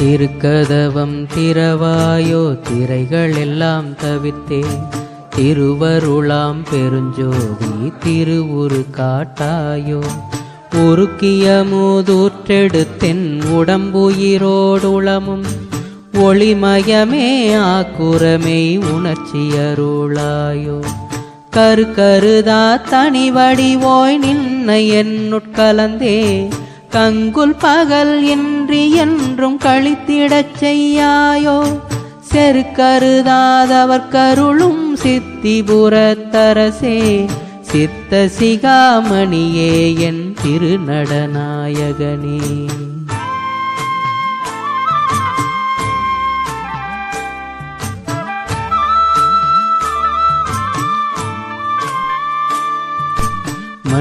திருக்கதவம் திறவாயோ திரைகள் எல்லாம் தவித்தேன். திருவருளாம் பெருஞ்சோதி திருவுரு காட்டாயோ. உருக்கிய மூதூற்றெடுத்தென் உடம்புயிரோடுளமும். ஒளிமயமே ஆக்குரமை உணர்ச்சியருளாயோ. கரு கருதா தனி வடிவோய் நின்ன என்னுட்கலந்தே. கங்குல் பகல் இன்றி என்றும் கழித்திடச் செய்யாயோ? செருக்கருதாதவர் கருளும் சித்திபுரத்தரசே சித்த சிகாமணியே என் திருநடநாயகனே.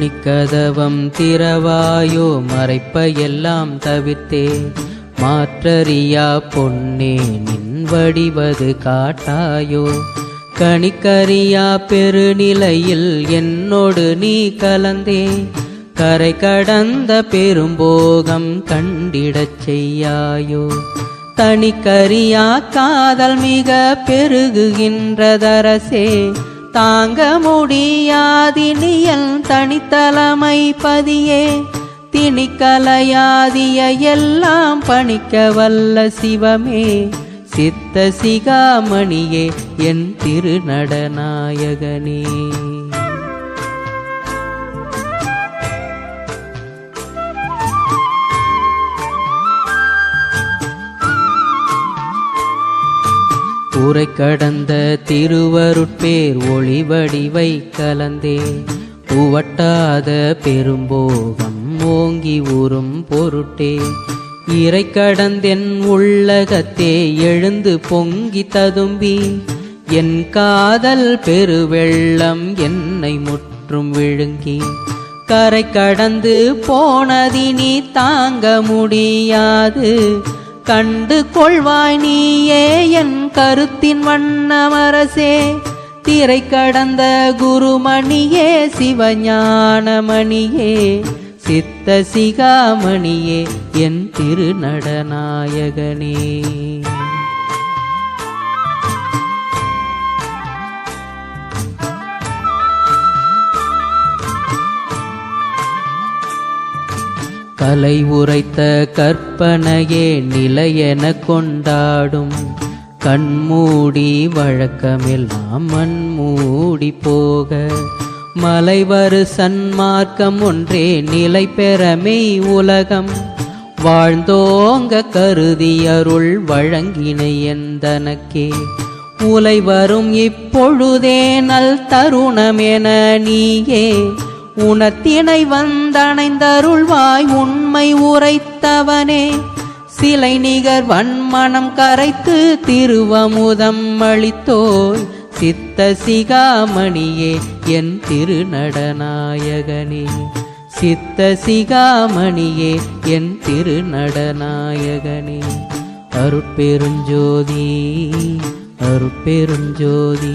மணிக்கதவம் திறவாயோ மறைப்ப எல்லாம் தவிர்த்தே. மாற்றறியா பொன்னே நின் வடிவது காட்டாயோ. கணிக்கறியா பெருநிலையில் என்னோடு நீ கலந்தே. கரை கடந்த பெரும்போகம் கண்டிடச் செய்யாயோ. தனிக்கரியா காதல் மிக பெருகுகின்றதரசே. தாங்க முடியாதினியல் தனித்தலைமை பதியே. திணிக்கலையாதிய எல்லாம் பணிக்க வல்ல சிவமே. சித்த சிகாமணியே என் திருநடநாயகனே. உரை கடந்த திருவருட்பேர் ஒளிவடிவை கலந்தே. உவட்டாத பெரும்போகம் ஓங்கி ஊறும் பொருட்டே. இறை கடந்தென் உள்ளகத்தே எழுந்து பொங்கி ததும்பி. என் காதல் பெருவெள்ளம் என்னை முற்றும் விழுங்கி. கரை கடந்து போனதினி தாங்க முடியாது. கண்டு கொள்வாய் நீயே என் கருத்தின் வண்ணமரசே. திரை கடந்த குருமணியே சிவஞானமணியே. சித்த சிகாமணியே என் திருநடநாயகனே. கலை உரைத்த கற்பனையே நிலையென கொண்டாடும். கண்மூடி வழக்கமெல்லாம் மண்மூடி போக. மலைவரு சன்மார்க்கம் ஒன்றே நிலை பெறமை உலகம். வாழ்ந்தோங்க கருதி அருள் வழங்கினை எந்தனக்கே. உலை வரும் இப்பொழுதே நல் தருணமென நீயே. உணர்த்தினை வந்தணைந்தருள்வாய் உண்மை உரைத்தவனே. சிலை நிகர் வன்மணம் கரைத்து திருவமுதம் அளித்தோய். சித்த சிகாமணியே என் திருநடநாயகனே. சித்த சிகாமணியே என் திருநடநாயகனே. அருட்பெருஞ்சோதி அருட்பெருஞ்சோதி.